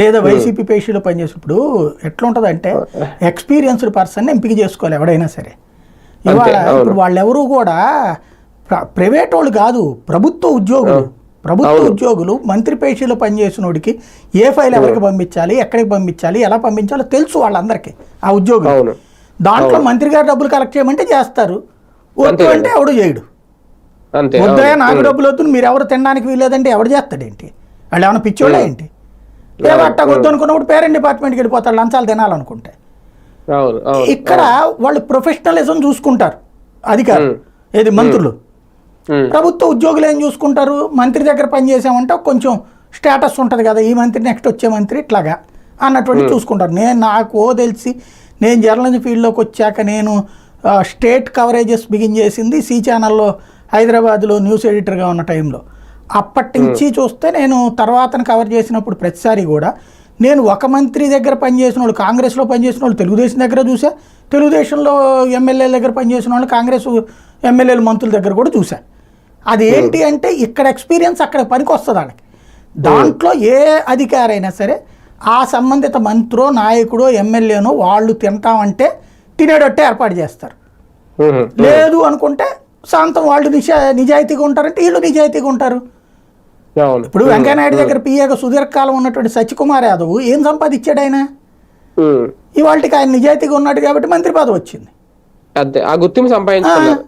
లేదా వైసీపీ పేషీలో పనిచేసినప్పుడు ఎట్లా ఉంటుంది అంటే ఎక్స్పీరియన్స్డ్ పర్సన్ ఎంపిక చేసుకోవాలి ఎవడైనా సరే. ఇవాళ. ఇప్పుడు వాళ్ళెవరూ కూడా ప్ర- ప్రైవేట్ వాళ్ళు కాదు ప్రభుత్వ ఉద్యోగులు. ప్రభుత్వ ఉద్యోగులు మంత్రి పేషీలో పనిచేసినోడికి ఏ ఫైల్ ఎవరికి పంపించాలి ఎక్కడికి పంపించాలి ఎలా పంపించాలో తెలుసు వాళ్ళందరికీ ఆ ఉద్యోగులు. దాంట్లో మంత్రి గారు డబ్బులు కలెక్ట్ చేయమంటే చేస్తారు. వద్దు అంటే ఎవడు చేయడు. అవును. నాకు డబ్బులు వద్దు మీరు ఎవరు తినడానికి వీలేదంటే ఎవడు చేస్తాడేంటి? వాళ్ళు ఏమైనా పిచ్చోళ్ళే ఏంటి? వద్దు అనుకున్నప్పుడు పేరెంట్ డిపార్ట్మెంట్కి వెళ్ళిపోతాడు లంచాలు తినాలనుకుంటే. ఇక్కడ వాళ్ళు ప్రొఫెషనలిజం చూసుకుంటారు అధికారులు ఏది మంత్రులు. ప్రభుత్వ ఉద్యోగులు ఏం చూసుకుంటారు? మంత్రి దగ్గర పనిచేసామంటే కొంచెం స్టేటస్ ఉంటుంది కదా ఈ మంత్రి నెక్స్ట్ వచ్చే మంత్రి ఇట్లాగా అన్నటువంటి చూసుకుంటారు. నేను నాకు ఓ తెలిసి నేను జర్నలిజం ఫీల్డ్లోకి వచ్చాక నేను స్టేట్ కవరేజెస్ బిగిన్ చేసింది సి ఛానల్లో హైదరాబాద్లో న్యూస్ ఎడిటర్గా ఉన్న టైంలో. అప్పటి నుంచి చూస్తే నేను తర్వాత కవర్ చేసినప్పుడు ప్రతిసారి కూడా నేను ఒక మంత్రి దగ్గర పనిచేసిన వాళ్ళు కాంగ్రెస్లో పనిచేసిన వాళ్ళు తెలుగుదేశం దగ్గర చూసా. తెలుగుదేశంలో ఎమ్మెల్యేల దగ్గర పనిచేసిన వాళ్ళు కాంగ్రెస్ ఎమ్మెల్యేల మంత్రుల దగ్గర కూడా చూసా. అది ఏంటి అంటే ఇక్కడ ఎక్స్పీరియన్స్ అక్కడ పనికి వస్తుంది వాళ్ళకి. దాంట్లో ఏ అధికారి అయినా సరే ఆ సంబంధిత మంత్రో నాయకుడో ఎమ్మెల్యేనో వాళ్ళు తింటామంటే తినేటట్టే ఏర్పాటు చేస్తారు. లేదు అనుకుంటే శాంతం వాళ్ళు నిజా నిజాయితీగా ఉంటారంటే వీళ్ళు నిజాయితీగా ఉంటారు. ఇప్పుడు వెంకయ్యనాయుడు దగ్గర పిఏగా సుదీర్ఘకాలం ఉన్నటువంటి సత్యకుమార్ యాదవ్ ఏం సంపాదించాడు ఆయన? ఇవాళకి ఆయన నిజాయితీగా ఉన్నాడు కాబట్టి మంత్రి పదవి వచ్చింది. అంతే. ఆ గుర్తింపు సంపాదించుకున్నారు